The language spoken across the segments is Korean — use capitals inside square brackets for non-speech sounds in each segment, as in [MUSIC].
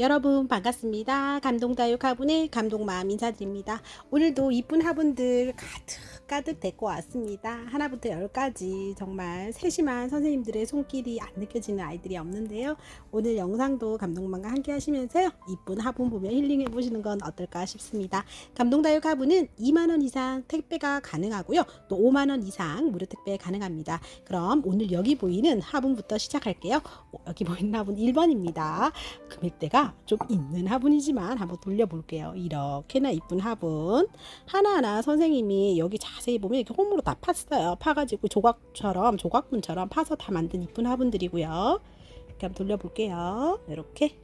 여러분 반갑습니다. 감동다육 화분의 감동마음 인사드립니다. 오늘도 이쁜 화분들 가득 가득 데리고 왔습니다. 하나부터 열까지 정말 세심한 선생님들의 손길이 안 느껴지는 아이들이 없는데요. 오늘 영상도 감동마음과 함께 하시면서요. 이쁜 화분 보며 힐링해 보시는 건 어떨까 싶습니다. 감동다육 화분은 2만원 이상 택배가 가능하고요. 또 5만원 이상 무료 택배 가능합니다. 그럼 오늘 여기 보이는 화분부터 시작할게요. 어, 여기 보이는 화분 1번입니다. 금액대가 좀 있는 화분이지만 한번 돌려볼게요. 이렇게나 이쁜 화분 하나하나 선생님이 여기 자세히 보면 이렇게 홈으로 다 팠어요. 파가지고 조각처럼 조각분처럼 파서 다 만든 이쁜 화분들이고요. 이렇게 한번 돌려볼게요. 이렇게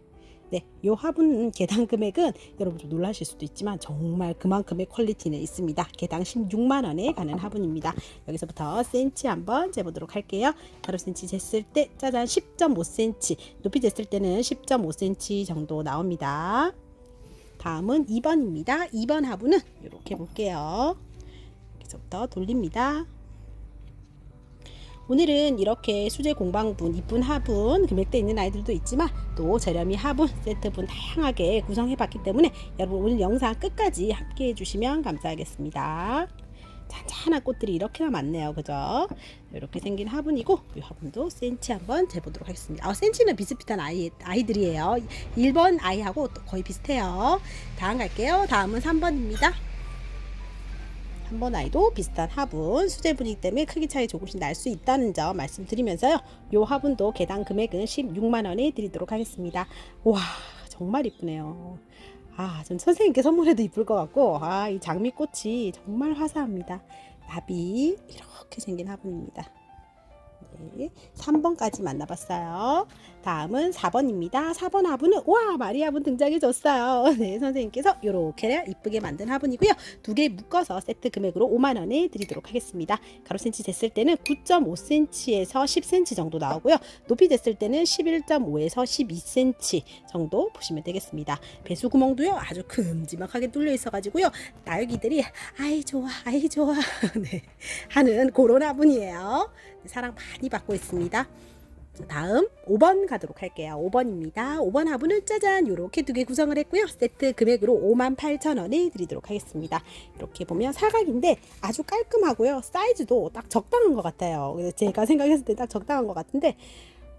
네, 이 화분 개당 금액은 여러분 좀 놀라실 수도 있지만 정말 그만큼의 퀄리티는 있습니다. 개당 16만 원에 가는 화분입니다. 여기서부터 센치 한번 재보도록 할게요. 가로 센치 쟀을 때 짜잔 10.5cm, 높이 쟀을 때는 10.5cm 정도 나옵니다. 다음은 2번입니다. 2번 화분은 이렇게 볼게요. 여기서부터 돌립니다. 오늘은 이렇게 수제 공방분, 이쁜 화분, 금액대 있는 아이들도 있지만 또 저렴이 화분, 세트분 다양하게 구성해 봤기 때문에 여러분 오늘 영상 끝까지 함께 해주시면 감사하겠습니다. 잔잔한 꽃들이 이렇게나 많네요. 그죠? 이렇게 생긴 화분이고 이 화분도 센치 한번 재보도록 하겠습니다. 아, 센치는 비슷비슷한 아이, 아이들이에요. 1번 아이하고 또 거의 비슷해요. 다음 갈게요. 다음은 3번입니다. 한 번 아이도 비슷한 화분 수제분이기 때문에 크기 차이 조금씩 날 수 있다는 점 말씀드리면서요. 요 화분도 개당 금액은 16만 원에 드리도록 하겠습니다. 와 정말 이쁘네요. 아, 전 선생님께 선물해도 이쁠 것 같고, 아, 이 장미꽃이 정말 화사합니다. 나비 이렇게 생긴 화분입니다. 네, 3번까지 만나봤어요. 다음은 4번입니다. 4번 화분은 와 마리 화분 등장해줬어요. [LAUGHS] 네 선생님께서 이렇게 이쁘게 만든 화분이고요. 두 개 묶어서 세트 금액으로 5만 원에 드리도록 하겠습니다. 가로 센치 쟀을 때는 9.5cm에서 10cm 정도 나오고요. 높이 쟀을 때는 11.5에서 12cm 정도 보시면 되겠습니다. 배수 구멍도요 아주 큼지막하게 뚫려 있어가지고요. 나유기들이 아이 좋아 아이 좋아 [LAUGHS] 네, 하는 그런 화분이에요. 사랑 많이 받고 있습니다. 자, 다음 5번 가도록 할게요. 5번입니다. 5번 화분은 짜잔 이렇게 두 개 구성을 했고요. 세트 금액으로 58,000원에 드리도록 하겠습니다. 이렇게 보면 사각인데 아주 깔끔하고요. 사이즈도 딱 적당한 것 같아요. 제가 생각했을 때 딱 적당한 것 같은데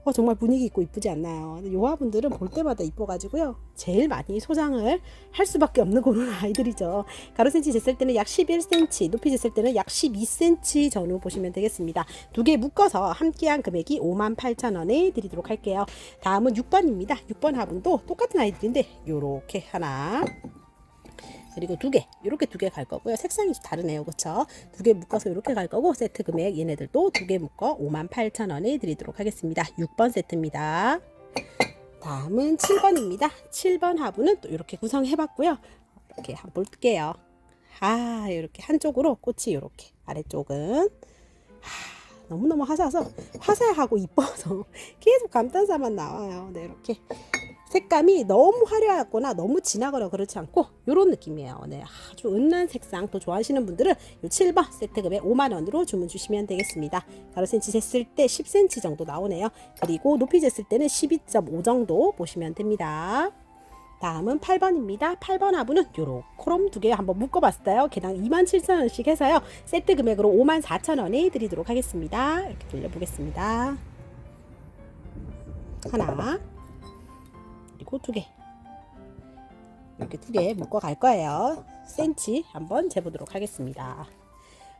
어, 정말 분위기 있고 이쁘지 않나요? 이 화분들은 볼 때마다 이뻐가지고요. 제일 많이 소장을 할 수밖에 없는 그런 [LAUGHS] 아이들이죠. 가로 센치 쟀을 때는 약 11cm, 높이 쟀을 때는 약 12cm 전후 보시면 되겠습니다. 두 개 묶어서 함께한 금액이 58,000원에 드리도록 할게요. 다음은 6번입니다. 6번 화분도 똑같은 아이들인데 요렇게 하나 그리고 두 개, 이렇게 두 개 갈 거고요. 색상이 좀 다르네요. 그쵸? 두개 묶어서 이렇게 갈 거고, 세트 금액 얘네들도 두 개 묶어 58,000원에 드리도록 하겠습니다. 6번 세트입니다. 다음은 7번입니다. 7번 화분은 또 이렇게 구성해 봤고요. 이렇게 한번 볼게요. 아, 이렇게 한쪽으로 꽃이 이렇게, 아래쪽은. 하, 너무너무 화사해서, 화사하고 이뻐서 [LAUGHS] 계속 감탄사만 나와요. 네, 이렇게. 색감이 너무 화려하거나 너무 진하거나 그렇지 않고 이런 느낌이에요. 네, 아주 은은한 색상 또 좋아하시는 분들은 이 7번 세트 금액 5만 원으로 주문 주시면 되겠습니다. 가로 센치 쟀을 때 10cm 정도 나오네요. 그리고 높이 쟀을 때는 12.5 정도 보시면 됩니다. 다음은 8번입니다. 8번 화분은 요렇게 두개 한번 묶어봤어요. 개당 27,000원씩 해서요. 세트 금액으로 54,000원에 드리도록 하겠습니다. 이렇게 돌려보겠습니다. 하나 그리고 두 개. 이렇게 두 개 묶어 갈 거예요. 센치 한번 재보도록 하겠습니다.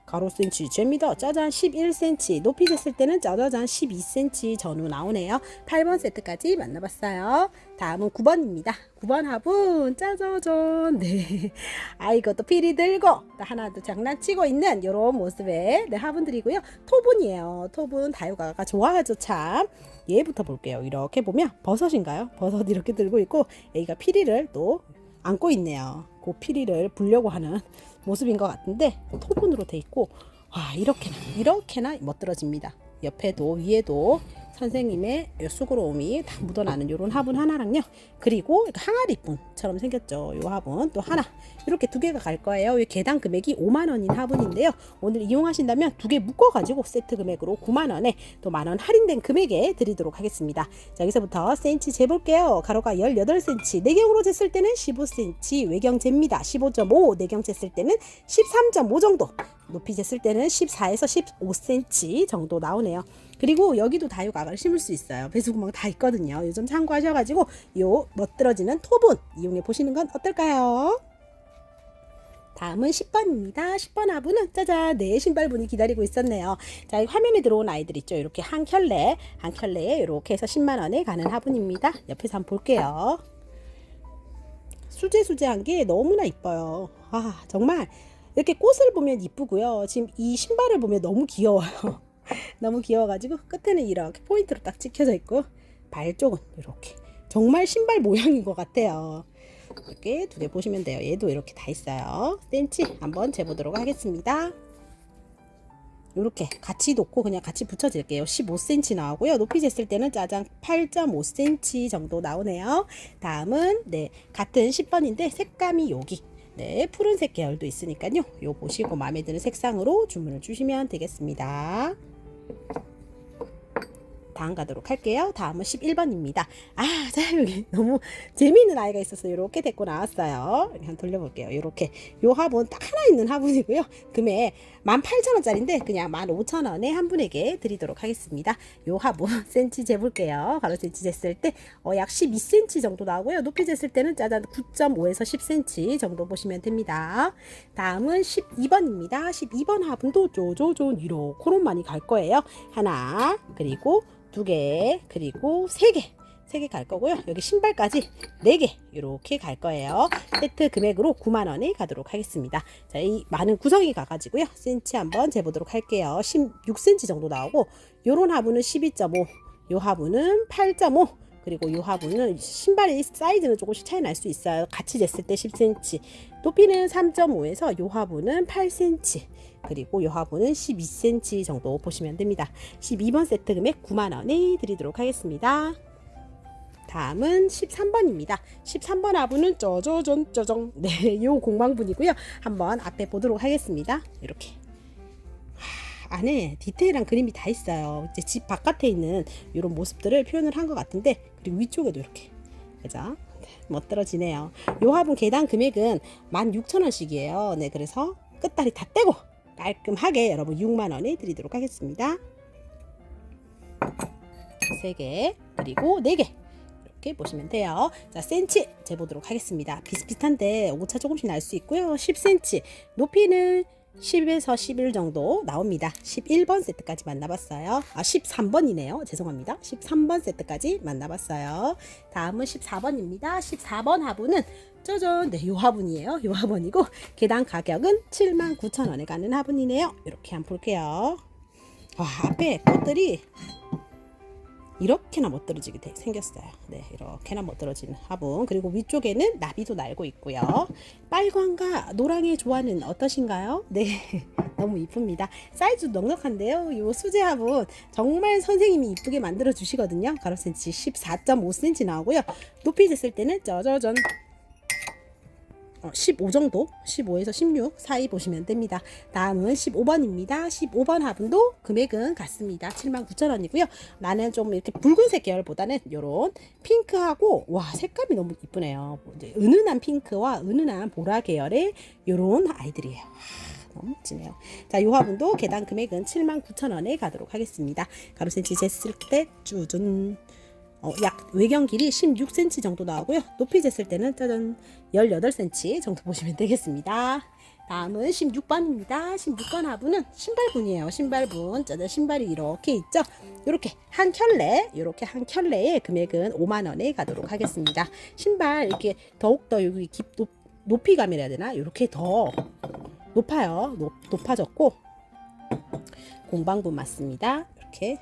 가로 센치 잽니다. 짜잔 11cm 높이 쟀을 때는 짜자잔 12cm 전후 나오네요. 8번 세트까지 만나봤어요. 다음은 9번입니다. 9번 화분 짜자잔 네. 아이고 또 피리 들고 또 하나 도 장난치고 있는 이런 모습의 네, 화분들이고요. 토분이에요. 토분 다육아가 좋아하죠 참. 얘부터 볼게요. 이렇게 보면 버섯인가요? 버섯 이렇게 들고 있고 애가 피리를 또 안고 있네요. 그 피리를 불려고 하는 [LAUGHS] 모습인 것 같은데 토분으로 돼 있고 와 이렇게나 이렇게나 멋들어집니다. 옆에도 위에도 선생님의 요 수고로움이 다 묻어나는 요런 화분 하나랑요. 그리고 항아리분처럼 생겼죠. 요 화분 또 하나 이렇게 두 개가 갈 거예요. 이 개당 금액이 5만 원인 화분인데요. 오늘 이용하신다면 두 개 묶어가지고 세트 금액으로 9만 원에 또 만 원 할인된 금액에 드리도록 하겠습니다. 자 여기서부터 센치 재볼게요. 가로가 18cm, 내경으로 쟀을 때는 15cm, 외경 잽니다. 15.5, 내경 쟀을 때는 13.5 정도. 높이 쟀을 때는 14에서 15cm 정도 나오네요. 그리고 여기도 다육아가를 심을 수 있어요. 배수구멍 다 있거든요. 요점 참고하셔가지고 요 멋들어지는 토분 이용해 보시는 건 어떨까요? 다음은 10번입니다. 10번 화분은 짜잔 네 신발분이 기다리고 있었네요. 자, 이 화면에 들어온 아이들 있죠. 이렇게 한 켤레, 한 켤레에 이렇게 해서 10만 원에 가는 화분입니다. 옆에서 한번 볼게요. 수제 수제한 게 너무나 이뻐요. 아, 정말 이렇게 꽃을 보면 이쁘고요. 지금 이 신발을 보면 너무 귀여워요. [LAUGHS] 너무 귀여워가지고 끝에는 이렇게 포인트로 딱 찍혀져 있고 발 쪽은 이렇게 정말 신발 모양인 것 같아요. 이렇게 두 개 보시면 돼요. 얘도 이렇게 다 있어요. 센치 한번 재보도록 하겠습니다. 이렇게 같이 놓고 그냥 같이 붙여줄게요. 15cm 나오고요. 높이 쟀을 때는 짜장 8.5cm 정도 나오네요. 다음은 네 같은 10번인데 색감이 여기 네 푸른색 계열도 있으니까요. 요 보시고 마음에 드는 색상으로 주문을 주시면 되겠습니다. you. 다음 가도록 할게요. 다음은 11번입니다. 아, 자, 여기 너무 재미있는 아이가 있어서 이렇게 데리고 나왔어요. 한번 돌려볼게요. 이렇게. 요 화분 딱 하나 있는 화분이고요. 금액 18,000원짜리인데 그냥 15,000원에 한 분에게 드리도록 하겠습니다. 요 화분 [LAUGHS] 센치 재볼게요. 가로 센치 쟀을 때 어, 약 12cm 정도 나오고요. 높이 쟀을 때는 짜잔 9.5에서 10cm 정도 보시면 됩니다. 다음은 12번입니다. 12번 화분도 쪼쪼쪼 이렇게로 많이 갈 거예요. 하나, 그리고 두 개, 그리고 세 개. 세 개 갈 거고요. 여기 신발까지 네 개 이렇게 갈 거예요. 세트 금액으로 9만 원에 가도록 하겠습니다. 자, 이 많은 구성이 가가지고요. 센치 한번 재보도록 할게요. 16cm 정도 나오고 요런 화분은 12.5, 요 화분은 8.5. 그리고 요 화분은 신발의 사이즈는 조금씩 차이 날 수 있어요. 같이 쟀을 때 10cm. 높이는 3.5에서 요 화분은 8cm. 그리고 요 화분은 12cm 정도 보시면 됩니다. 12번 세트 금액 9만 원에 드리도록 하겠습니다. 다음은 13번입니다. 13번 화분은 짜자잔 짜정. [LAUGHS] 네, 요 공방분이고요. 한번 앞에 보도록 하겠습니다. 이렇게. 하, 안에 디테일한 그림이 다 있어요. 이제 집 바깥에 있는 이런 모습들을 표현을 한 것 같은데 그리고 위쪽에도 이렇게 그죠? 네, 멋들어지네요. 요 화분 개당 금액은 16,000원씩이에요. 네, 그래서 끝다리 다 떼고 깔끔하게 여러분 6만 원에 드리도록 하겠습니다. 3개 그리고 4개 이렇게 보시면 돼요. 자, 센치 재보도록 하겠습니다. 비슷비슷한데 오차 조금씩 날 수 있고요. 10cm 높이는 10에서 11 정도 나옵니다. 11번 세트까지 만나봤어요. 아, 13번이네요. 죄송합니다. 13번 세트까지 만나봤어요. 다음은 14번입니다. 14번 화분은 짜잔, 네, 요 화분이에요. 요 화분이고 개당 가격은 79,000원에 가는 화분이네요. 이렇게 한번 볼게요. 와, 앞에 꽃들이 이렇게나 멋들어지게 돼- 생겼어요. 네, 이렇게나 멋들어지는 화분. 그리고 위쪽에는 나비도 날고 있고요. 빨강과 노랑의 조화는 어떠신가요? 네, [LAUGHS] 너무 이쁩니다. 사이즈 넉넉한데요. 요 수제 화분 정말 선생님이 이쁘게 만들어 주시거든요. 가로 센치 14.5cm 나오고요. 높이 쟀을 때는 짜자잔 15 정도, 15에서 16 사이 보시면 됩니다. 다음은 15번입니다. 15번 화분도 금액은 같습니다. 79,000원이고요. 나는 좀 이렇게 붉은색 계열보다는 이런 핑크하고 와 색감이 너무 이쁘네요. 이제 은은한 핑크와 은은한 보라 계열의 이런 아이들이에요. 하, 너무 멋지네요. 자, 이 화분도 개당 금액은 79,000원에 가도록 하겠습니다. 가로 센치 쟀을 때 쭈준 어, 약 외경 길이 16cm 정도 나오고요. 높이 쟀을 때는 짜잔 18cm 정도 [LAUGHS] 보시면 되겠습니다. 다음은 16번입니다. 16번 화분은 신발분이에요. 신발분. 짜잔 신발이 이렇게 있죠. 이렇게 한 켤레, 이렇게 한 켤레의 금액은 5만 원에 가도록 하겠습니다. 신발 이렇게 더욱 더 여기 깊 높, 높이감이라 해야 되나? 이렇게 더 높아요. 높, 높아졌고 공방분 맞습니다. 이렇게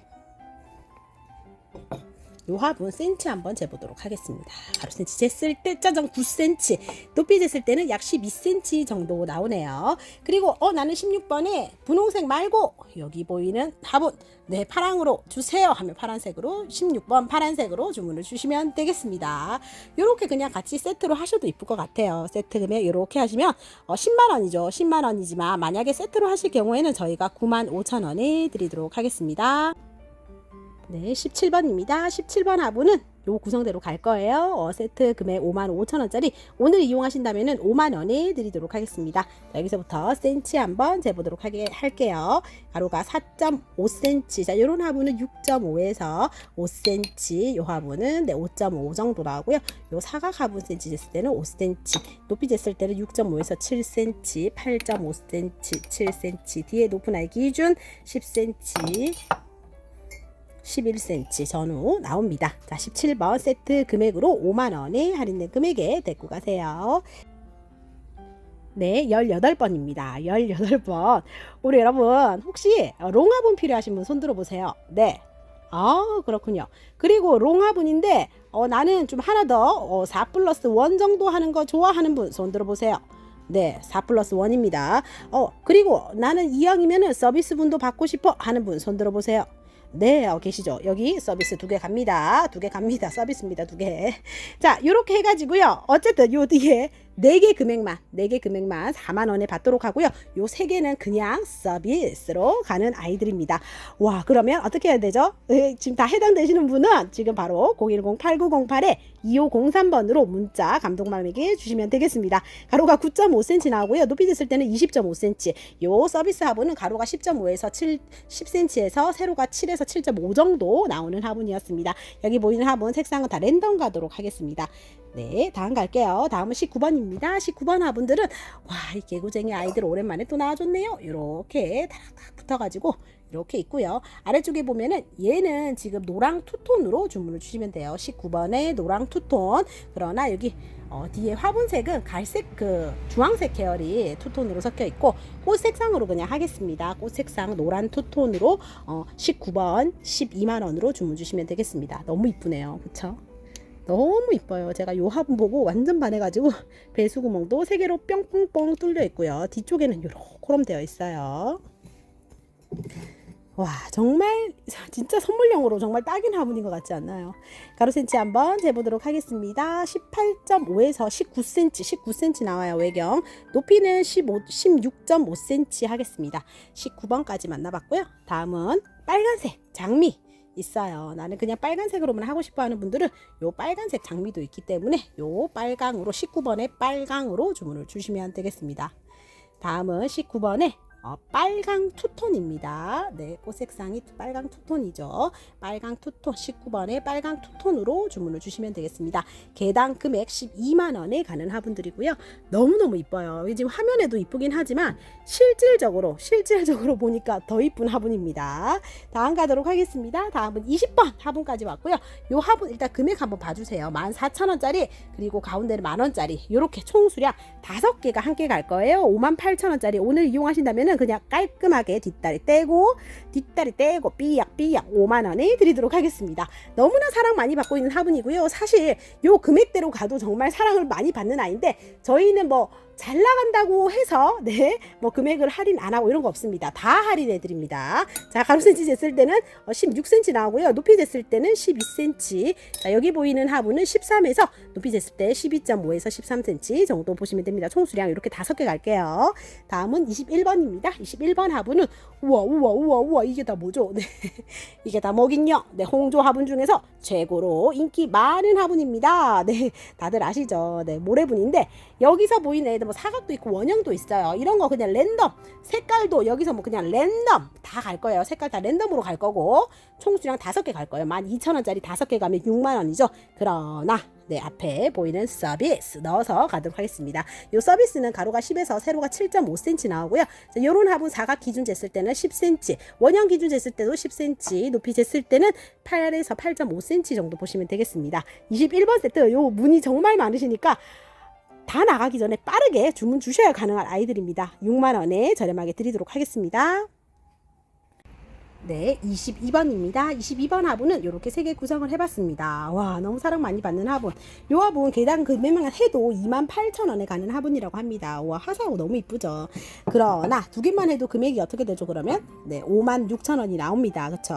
요 화분 센치 한번 재보도록 하겠습니다. 가로 센치 쟀을 때 짜잔 9cm, 높이 쟀을 때는 약 12cm 정도 나오네요. 그리고 어 나는 16번에 분홍색 말고 여기 보이는 화분 네 파랑으로 주세요 하면 파란색으로 16번 파란색으로 주문을 주시면 되겠습니다. 요렇게 그냥 같이 세트로 하셔도 이쁠 것 같아요. 세트 금액 요렇게 하시면 어, 10만 원이죠. 10만 원이지만 만약에 세트로 하실 경우에는 저희가 9만 5천 원에 드리도록 하겠습니다. 네, 17번입니다. 17번 화분은 요 구성대로 갈 거예요. 어, 세트 금액 5만 5천 원짜리 오늘 이용하신다면 은 5만 원에 드리도록 하겠습니다. 자, 여기서부터 센치 한번 재보도록 하게 할게요. 가로가 4.5cm. 자, 요런 화분은 6.5에서 5cm. 요 화분은 네, 5.5 정도 나오고요. 요 사각 화분 센치 쟀을 때는 5cm. 높이 쟀을 때는 6.5에서 7cm, 8.5cm, 7cm. 뒤에 높은 아이 기준 10cm. 11cm 전후 나옵니다. 자, 17번 세트 금액으로 5만원에 할인된 금액에 데리고 가세요. 네, 18번입니다. 18번. 우리 여러분, 혹시 롱화분 필요하신 분 손 들어 보세요. 네. 아, 그렇군요. 그리고 롱화분인데, 어, 나는 좀 하나 더, 어, 4 플러스 1 정도 하는 거 좋아하는 분 손 들어 보세요. 네, 4 플러스 1입니다. 어, 그리고 나는 이왕이면은 서비스 분도 받고 싶어 하는 분 손 들어 보세요. 네, 어, 계시죠? 여기 서비스 두 개 갑니다. 두 개 갑니다. 서비스입니다. 두 개. [LAUGHS] 자, 요렇게 해가지고요. 어쨌든 요 뒤에 네 개 금액만, 네 개 금액만 4만 원에 받도록 하고요. 요 세 개는 그냥 서비스로 가는 아이들입니다. 와, 그러면 어떻게 해야 되죠? 에, 지금 다 해당되시는 분은 지금 바로 010-8908에 2503번으로 문자 감독맘에게 주시면 되겠습니다. 가로가 9.5cm 나오고요. 높이 됐을 때는 20.5cm. 요 서비스 화분은 가로가 10.5에서 7, 10cm에서 세로가 7에서 7.5 정도 나오는 화분이었습니다. 여기 보이는 화분 색상은 다 랜덤 가도록 하겠습니다. 네, 다음 갈게요. 다음은 19번입니다. 19번 화분들은 와, 이 개구쟁이 아이들 오랜만에 또 나와줬네요. 이렇게 다닥 붙어가지고 이렇게 있고요. 아래쪽에 보면은 얘는 지금 노랑 투톤으로 주문을 주시면 돼요. 19번에 노랑 투톤. 그러나 여기 어, 뒤에 화분색은 갈색 그 주황색 계열이 투톤으로 섞여 있고 꽃 색상으로 그냥 하겠습니다. 꽃 색상 노란 투톤으로 어, 19번 12만 원으로 주문 주시면 되겠습니다. 너무 이쁘네요. 그렇죠? 너무 이뻐요. 제가 요 화분 보고 완전 반해가지고 [LAUGHS] 배수구멍도 세 개로 뿅뿅뿅 뚫려 있고요. 뒤쪽에는 요렇게 되어 있어요. 와 정말 [LAUGHS] 진짜 선물용으로 정말 딱인 화분인 것 같지 않나요? 가로 센치 한번 재보도록 하겠습니다. 18.5에서 19cm, 19cm 나와요 외경. 높이는 15, 16.5cm 하겠습니다. 19번까지 만나봤고요. 다음은 빨간색 장미. 있어요. 나는 그냥 빨간색으로만 하고 싶어 하는 분들은 요 빨간색 장미도 있기 때문에 요 빨강으로 19번에 빨강으로 주문을 주시면 되겠습니다. 다음은 19번에 어, 빨강 투톤입니다. 네, 꽃 색상이 빨강 투톤이죠. 빨강 투톤 19번에 빨강 투톤으로 주문을 주시면 되겠습니다. 개당 금액 12만 원에 가는 화분들이고요. 너무너무 이뻐요. 지금 화면에도 이쁘긴 하지만 실질적으로 실질적으로 보니까 더 이쁜 화분입니다. 다음 가도록 하겠습니다. 다음은 20번 화분까지 왔고요. 요 화분 일단 금액 한번 봐주세요. 14,000원짜리 그리고 가운데는 만원짜리 이렇게 총 수량 5개가 함께 갈 거예요. 58,000원짜리 오늘 이용하신다면 그냥 깔끔하게 뒷다리 떼고 뒷다리 떼고 삐약삐약 5만 원에 드리도록 하겠습니다. 너무나 사랑 많이 받고 있는 화분이고요. 사실 요 금액대로 가도 정말 사랑을 많이 받는 아이인데 저희는 뭐 잘 나간다고 해서 [LAUGHS] 네 뭐 금액을 할인 안 하고 이런 거 없습니다. 다 할인해 드립니다. 자 가로 센치 쟀을 때는 16cm 나오고요. 높이 쟀을 때는 12cm. 자 여기 보이는 화분은 13에서 높이 쟀을 때 12.5에서 13cm 정도 보시면 됩니다. 총수량 이렇게 다섯 개 갈게요. 다음은 21번입니다. 21번 화분은 우와 우와 우와 우와 이게 다 뭐죠? 네. [LAUGHS] 이게 다 뭐긴요? 네 홍조 화분 중에서 최고로 인기 많은 화분입니다. 네 다들 아시죠? 네 모래분인데 여기서 보이는 애들 뭐 사각도 있고 원형도 있어요. 이런 거 그냥 랜덤 색깔도 여기서 뭐 그냥 랜덤 다 갈 거예요. 색깔 다 랜덤으로 갈 거고 총수량 다섯 개 갈 거예요. 12,000원짜리 다섯 개 가면 6만 원이죠. 그러나 네, 앞에 보이는 서비스 넣어서 가도록 하겠습니다. 이 서비스는 가로가 10에서 세로가 7.5cm 나오고요. 자, 요런 화분 사각 기준 쟀을 때는 10cm, 원형 기준 쟀을 때도 10cm, 높이 쟀을 때는 8에서 8.5cm 정도 보시면 되겠습니다. 21번 세트 요 문이 정말 많으시니까 다 나가기 전에 빠르게 주문 주셔야 가능한 아이들입니다. 6만 원에 저렴하게 드리도록 하겠습니다. 네, 22번입니다. 22번 화분은 이렇게 세 개 구성을 해봤습니다. 와, 너무 사랑 많이 받는 화분. 요 화분 개당 금액만 해도 28,000원에 가는 화분이라고 합니다. 와, 화사하고 너무 이쁘죠. 그러나 두 개만 해도 금액이 어떻게 되죠? 그러면 네, 56,000원이 나옵니다. 그쵸?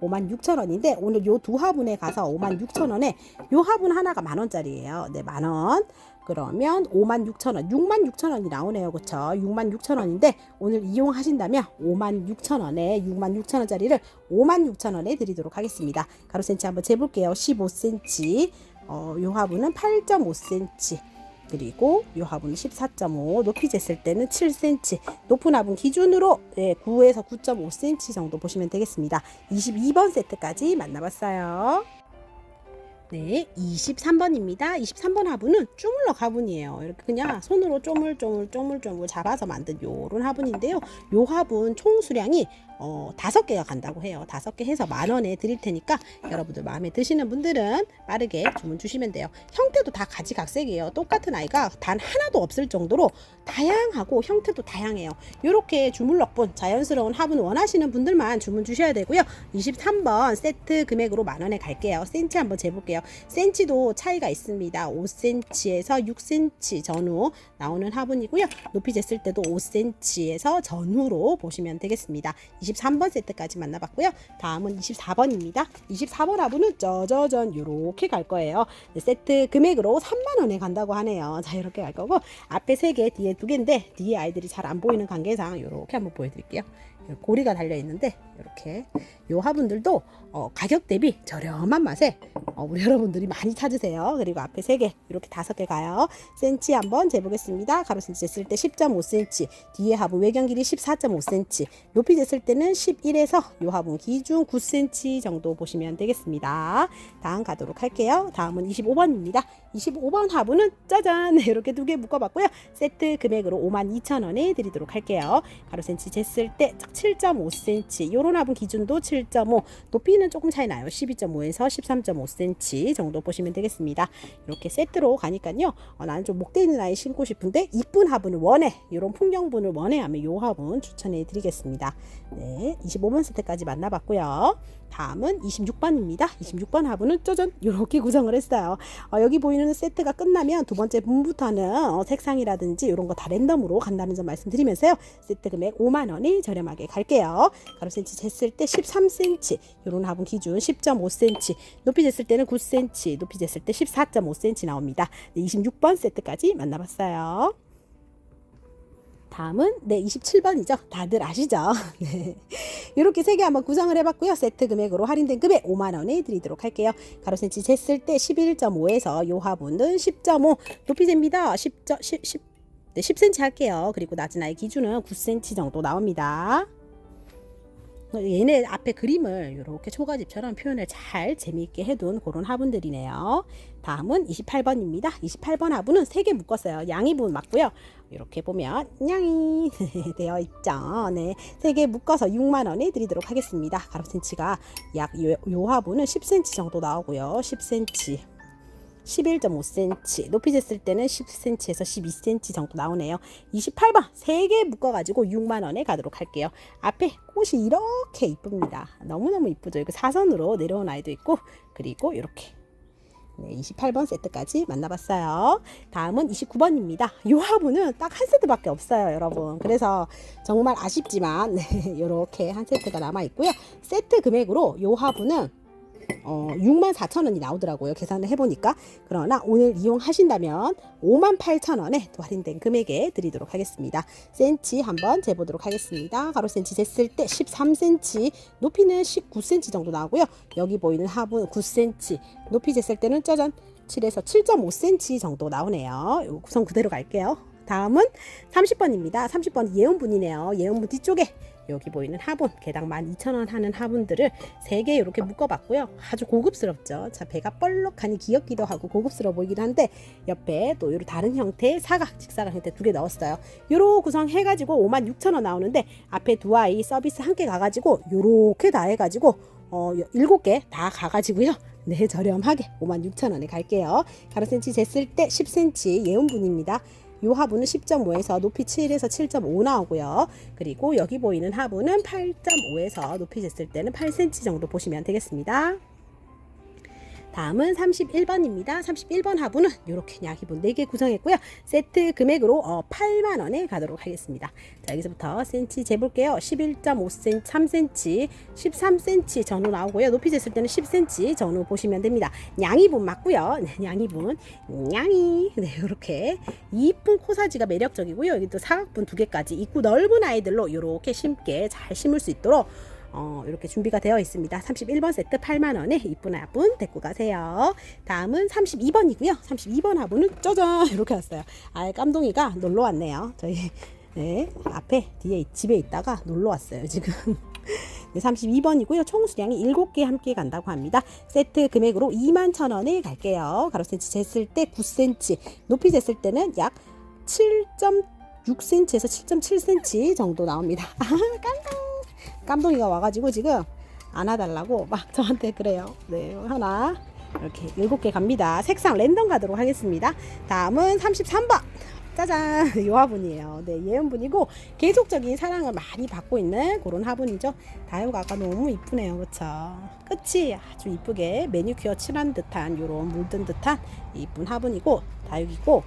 56,000원인데 오늘 요두 화분에 가서 56,000원에 요 화분 하나가 만 원짜리예요. 네, 만 원. 그러면 56,000원, 66,000원이 나오네요. 그쵸? 66,000원인데 오늘 이용하신다면 56,000원에 66,000원짜리를 56,000원에 드리도록 하겠습니다. 가로 센치 한번 재볼게요. 15cm, 어, 요 화분은 8.5cm. 그리고 요 화분은 14.5 높이 쟀을 때는 7cm 높은 화분 기준으로 예, 9에서 9.5cm 정도 보시면 되겠습니다 22번 세트까지 만나봤어요 네, 23번입니다. 23번 화분은 쪼물러 화분이에요. 이렇게 그냥 손으로 쪼물쪼물 쪼물쪼물 잡아서 만든 요런 화분인데요. 요 화분 총 수량이 어, 다섯 개가 간다고 해요. 다섯 개 해서 만 원에 드릴 테니까 여러분들 마음에 드시는 분들은 빠르게 주문 주시면 돼요. 형태도 다 가지각색이에요. 똑같은 아이가 단 하나도 없을 정도로 다양하고 형태도 다양해요. 이렇게 주물럭분 자연스러운 화분 원하시는 분들만 주문 주셔야 되고요. 23번 세트 금액으로 만 원에 갈게요. 센치 한번 재볼게요. 센치도 차이가 있습니다. 5cm에서 6cm 전후 나오는 화분이고요. 높이 쟀을 때도 5cm에서 전후로 보시면 되겠습니다. 23번 세트까지 만나봤고요. 다음은 24번입니다. 24번 화분은 짜자잔 이렇게 갈 거예요. 네, 세트 금액으로 3만 원에 간다고 하네요. 자 이렇게 갈 거고 앞에 3개 뒤에 2개인데 뒤에 아이들이 잘 안 보이는 관계상 이렇게 한번 보여드릴게요. 고리가 달려 있는데 이렇게 요 화분들도 어, 가격 대비 저렴한 맛에 어, 우리 [LAUGHS] 여러분들이 많이 찾으세요. 그리고 앞에 세개 이렇게 다섯 개 가요. 센치 한번 재보겠습니다. 가로 센치 쟀을 때 10.5cm, 뒤에 화분 외경 길이 14.5cm, 높이 쟀을 때는 11에서 요 화분 기준 9cm 정도 보시면 되겠습니다. 다음 가도록 할게요. 다음은 25번입니다. 25번 화분은 짜잔 [LAUGHS] 이렇게 두 개 묶어봤고요. 세트 금액으로 52,000원에 드리도록 할게요. 가로 센치 쟀을 때 7.5cm 요런 화분 기준도 7.5 높이는 조금 차이 나요. 12.5에서 13.5cm 정도 보시면 되겠습니다. 이렇게 세트로 가니까요. 어, 나는 좀 목대 있는 아이 신고 싶은데 이쁜 화분을 원해. 이런 풍경분을 원해 하면 요 화분 추천해 드리겠습니다. 네 25번 세트까지 만나봤고요 다음은 26번입니다 26번 화분은 짜잔 이렇게 구성을 했어요 어, 여기 보이는 세트가 끝나면 두 번째 분부터는 어, 색상이라든지 이런 거 다 랜덤으로 간다는 점 말씀드리면서요 세트 금액 5만 원이 저렴하게 갈게요 가로 센치 쟀을 때 13cm 요런 화분 기준 10.5cm 높이 쟀을 때는 9cm 높이 쟀을 때 14.5cm 나옵니다 네, 26번 세트까지 만나봤어요 다음은 네 27번이죠. 다들 아시죠? [LAUGHS] 네. 이렇게 세 개 한번 구성을 해봤고요. 세트 금액으로 할인된 금액 5만 원에 드리도록 할게요. 가로 센치 쟀을 때 11.5에서 요 화분은 10.5 높이 됩니다. 10, 10, 10, 네, 10cm 할게요. 그리고 낮은 아이 기준은 9cm 정도 나옵니다. 얘네 앞에 그림을 이렇게 초가집처럼 표현을 잘 재미있게 해둔 그런 화분들이네요. 다음은 28번입니다. 28번 화분은 3개 묶었어요. 양이분 맞고요. 이렇게 보면 냥이 [LAUGHS] 되어 있죠. 네, 3개 묶어서 6만 원에 드리도록 하겠습니다. 가로 센치가 약요 요 화분은 10cm 정도 나오고요. 10cm. 11.5cm 높이 쟀을 때는 10cm에서 12cm 정도 나오네요 28번 3개 묶어가지고 6만원에 가도록 할게요 앞에 꽃이 이렇게 이쁩니다 너무너무 이쁘죠 이거 사선으로 내려온 아이도 있고 그리고 이렇게 네, 28번 세트까지 만나봤어요. 다음은 29번입니다. 이 화분은 딱 한 세트밖에 없어요, 여러분. 그래서 정말 아쉽지만 [LAUGHS] 네, 이렇게 한 세트가 남아 있고요. 세트 금액으로 이 화분은 어, 6만 4천 원이 나오더라고요. 계산을 해보니까. 그러나 오늘 이용하신다면 5만 8천 원에 또 할인된 금액에 드리도록 하겠습니다. 센치 한번 재보도록 하겠습니다. 가로 센치 쟀을 때 13cm, 높이는 19cm 정도 나오고요. 여기 보이는 하분 9cm, 높이 쟀을 때는 짜잔 7에서 7.5cm 정도 나오네요. 요 구성 그대로 갈게요. 다음은 30번입니다. 30번 예원분이네요. 예원분 뒤쪽에 여기 보이는 화분 개당 12,000원 하는 화분들을 3개 이렇게 묶어봤고요. 아주 고급스럽죠. 자 배가 뻘록하니 귀엽기도 하고 고급스러워 보이긴 한데 옆에 또 이런 다른 형태의 사각, 직사각 형태 두 개 넣었어요. 요로 구성해가지고 56,000원 나오는데 앞에 두 아이 서비스 함께 가가지고 요렇게 다 해가지고 어, 7개 다 가가지고요. 네, 저렴하게 56,000원에 갈게요. 가로 센치 쟀을 때 10cm 예온분입니다. 요 하부는 10.5에서 높이 7에서 7.5 나오고요. 그리고 여기 보이는 하부는 8.5에서 높이 쟀을 때는 8cm 정도 보시면 되겠습니다. 다음은 31번입니다. 31번 하부는 이렇게 야기분 4개 구성했고요. 세트 금액으로 어, 8만 원에 가도록 하겠습니다. 자 여기서부터 센치 재볼게요. 11.5cm, 3cm, 13cm 전후 나오고요. 높이 쟀을 때는 10cm 전후 보시면 됩니다. 양이분 맞고요. 네, 양이분, 양이 네 이렇게 이쁜 코사지가 매력적이고요. 여기 또 사각분 두 개까지 입구 넓은 아이들로 이렇게 심게 잘 심을 수 있도록 어, 이렇게 준비가 되어 있습니다. 31번 세트 8만원에 이쁜 화분 데리고 가세요. 다음은 32번이고요. 32번 화분은 짜잔! 이렇게 왔어요. 아, 깜동이가 놀러 왔네요. 저희, 네, 앞에, 뒤에 집에 있다가 놀러 왔어요, 지금. [LAUGHS] 네, 32번이고요. 총 수량이 7개 함께 간다고 합니다. 세트 금액으로 2만 1,000원에 갈게요. 가로 센치 쟀을 때 9cm, 높이 쟀을 때는 약 7.6cm에서 7.7cm 정도 나옵니다. [LAUGHS] 아, 깜깜. 깜동이가 와가지고 지금 안아달라고 막 저한테 그래요. 네, 하나 이렇게 일곱 개 갑니다. 색상 랜덤 가도록 하겠습니다. 다음은 33번. 짜잔, [LAUGHS] 이 화분이에요. 네, 예은분이고 계속적인 사랑을 많이 받고 있는 그런 화분이죠. 다효가 아까 너무 이쁘네요, 그렇죠? 끝이 아주 이쁘게 매니큐어 칠한 듯한 요런 물든 듯한 이쁜 화분이고 다육이고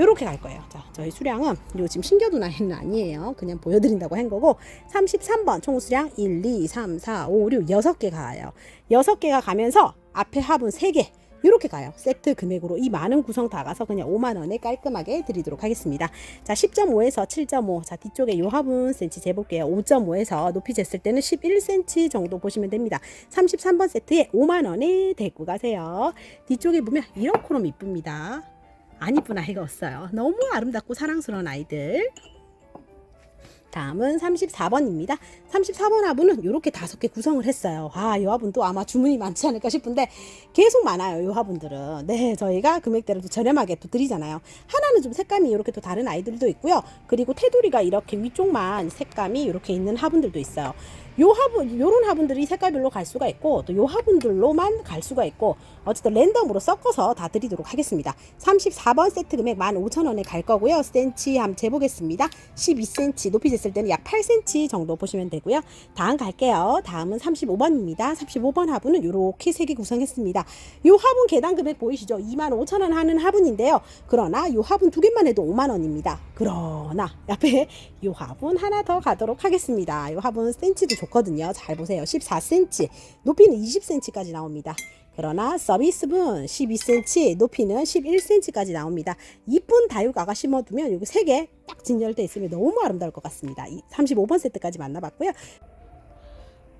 이렇게 갈 거예요. 자, 저희 수량은 요 지금 신겨둔 아이는 아니에요. 그냥 보여드린다고 한 거고 33번 총 수량 1, 2, 3, 4, 5, 6 6개 가요. 6개가 가면서 앞에 화분 3개 이렇게 가요. 세트 금액으로 이 많은 구성 다 가서 그냥 5만 원에 깔끔하게 드리도록 하겠습니다. 자, 10.5에서 7.5. 자, 뒤쪽에 요 화분 센치 재볼게요. 5.5에서 높이 쟀을 때는 11cm 정도 보시면 됩니다. 33번 세트에 5만 원에 데리고 가세요. 뒤쪽에 보면 이렇게럼 이쁩니다. 안 이쁜 아이가 없어요. 너무 아름답고 사랑스러운 아이들. 다음은 34번입니다. 34번 화분은 이렇게 다섯 개 구성을 했어요. 아, 이 화분도 아마 주문이 많지 않을까 싶은데 계속 많아요. 이 화분들은. 네, 저희가 금액대로 또 저렴하게 또 드리잖아요. 하나는 좀 색감이 이렇게 또 다른 아이들도 있고요. 그리고 테두리가 이렇게 위쪽만 색감이 이렇게 있는 화분들도 있어요. 요 화분, 요런 화분들이 색깔별로 갈 수가 있고, 또 요 화분들로만 갈 수가 있고, 어쨌든 랜덤으로 섞어서 다 드리도록 하겠습니다. 34번 세트 금액 15,000원에 갈 거고요. 센치 한번 재보겠습니다. 12cm, 높이 쟀을 때는 약 8cm 정도 보시면 되고요. 다음 갈게요. 다음은 35번입니다. 35번 화분은 요렇게 세 개 구성했습니다. 요 화분 계단 금액 보이시죠? 25,000원 하는 화분인데요. 그러나 요 화분 두 개만 해도 5만원입니다. 그러나 옆에 요 화분 하나 더 가도록 하겠습니다. 요 화분 센치도 좋 거든요. 잘 보세요. 14cm, 높이는 20cm까지 나옵니다. 그러나 서비스분 12cm, 높이는 11cm까지 나옵니다. 이쁜 다육아가 심어두면 여기 세개딱 진열돼 있으면 너무 아름다울 것 같습니다. 이 35번 세트까지 만나봤고요.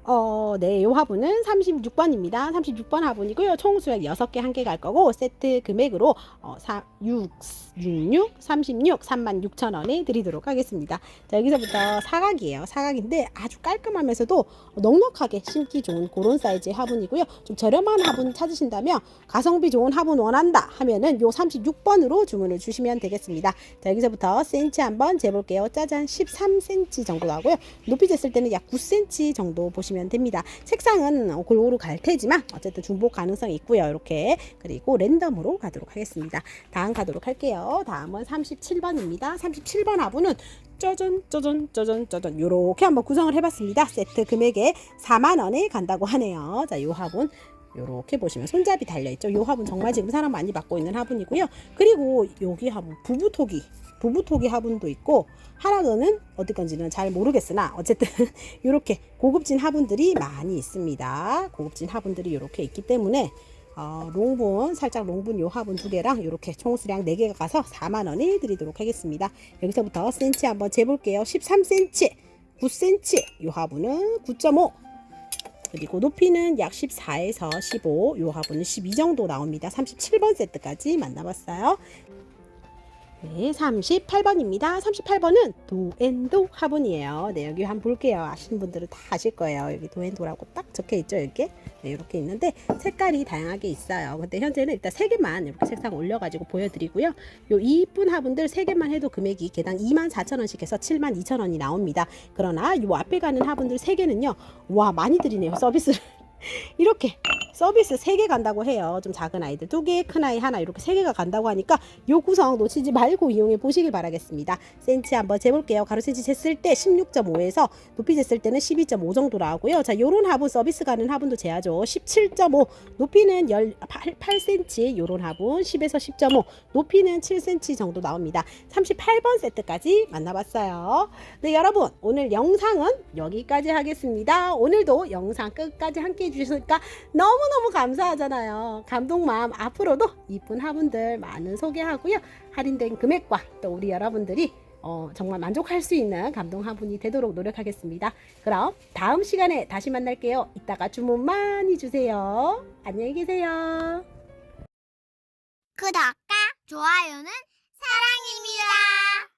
어, 네, 요 화분은 36번입니다. 36번 화분이고요. 총 수량 6개 한 개 갈 거고 세트 금액으로 어, 4, 6, 66, 36, 3만 6천 원에 드리도록 하겠습니다. 자, 여기서부터 사각이에요. 사각인데 아주 깔끔하면서도 넉넉하게 심기 좋은 그런 사이즈의 화분이고요. 좀 저렴한 화분 찾으신다면 가성비 좋은 화분 원한다 하면은 요 36번으로 주문을 주시면 되겠습니다. 자, 여기서부터 센치 한번 재볼게요. 짜잔 13cm 정도 나고요. 높이 쟀을 때는 약 9cm 정도 보시면 됩니다. 색상은 골고루 갈 테지만 어쨌든 중복 가능성이 있고요. 이렇게 그리고 랜덤으로 가도록 하겠습니다. 다음 가도록 할게요. 다음은 37번입니다. 37번 화분은 짜잔 짜잔 짜잔 짜잔 요렇게 한번 구성을 해봤습니다. 세트 금액에 4만 원에 간다고 하네요. 자, 요 화분 요렇게 보시면 손잡이 달려있죠. 요 화분 정말 지금 사람 많이 받고 있는 화분이고요. 그리고 여기 화분 부부토기 부부토기 화분도 있고 하나 더는 어디 건지는 잘 모르겠으나 어쨌든 [LAUGHS] 이렇게 고급진 화분들이 많이 있습니다. 고급진 화분들이 이렇게 있기 때문에 어, 롱분 살짝 롱분 요 화분 두 개랑 이렇게 총 수량 네 개가 가서 4만 원에 드리도록 하겠습니다. 여기서부터 센치 한번 재볼게요. 13cm, 9cm 요 화분은 9.5 그리고 높이는 약 14에서 15, 요 화분은 12 정도 나옵니다. 37번 세트까지 만나봤어요. 네, 38번입니다. 38번은 도앤도 화분이에요. 네, 여기 한번 볼게요. 아시는 분들은 다 아실 거예요. 여기 도앤도라고 딱 적혀 있죠, 이렇게. 네, 이렇게 있는데 색깔이 다양하게 있어요. 근데 현재는 일단 세 개만 이렇게 색상 올려가지고 보여드리고요. 요 이쁜 화분들 세 개만 해도 금액이 개당 24,000원씩 해서 72,000원이 나옵니다. 그러나 요 앞에 가는 화분들 세 개는요, 와 많이 드리네요. 서비스를 이렇게 서비스 3개 간다고 해요. 좀 작은 아이들 2개, 큰 아이 하나 이렇게 3개가 간다고 하니까 요 구성 놓치지 말고 이용해 보시길 바라겠습니다. 센치 한번 재볼게요. 가로 센치 쟀을 때 16.5에서 높이 쟀을 때는 12.5 정도 나오고요. 자, 요런 화분 서비스 가는 화분도 재야죠. 17.5 높이는 18cm 요런 화분 10에서 10.5 높이는 7cm 정도 나옵니다. 38번 세트까지 만나봤어요. 네, 여러분 오늘 영상은 여기까지 하겠습니다. 오늘도 영상 끝까지 함께 해주셨으니까 너무너무 감사하잖아요. 감동마음 앞으로도 이쁜 화분들 많은 소개하고요. 할인된 금액과 또 우리 여러분들이 어, 정말 만족할 수 있는 감동 화분이 되도록 노력하겠습니다. 그럼 다음 시간에 다시 만날게요. 이따가 주문 많이 주세요. 안녕히 계세요. 구독과 좋아요는 사랑입니다.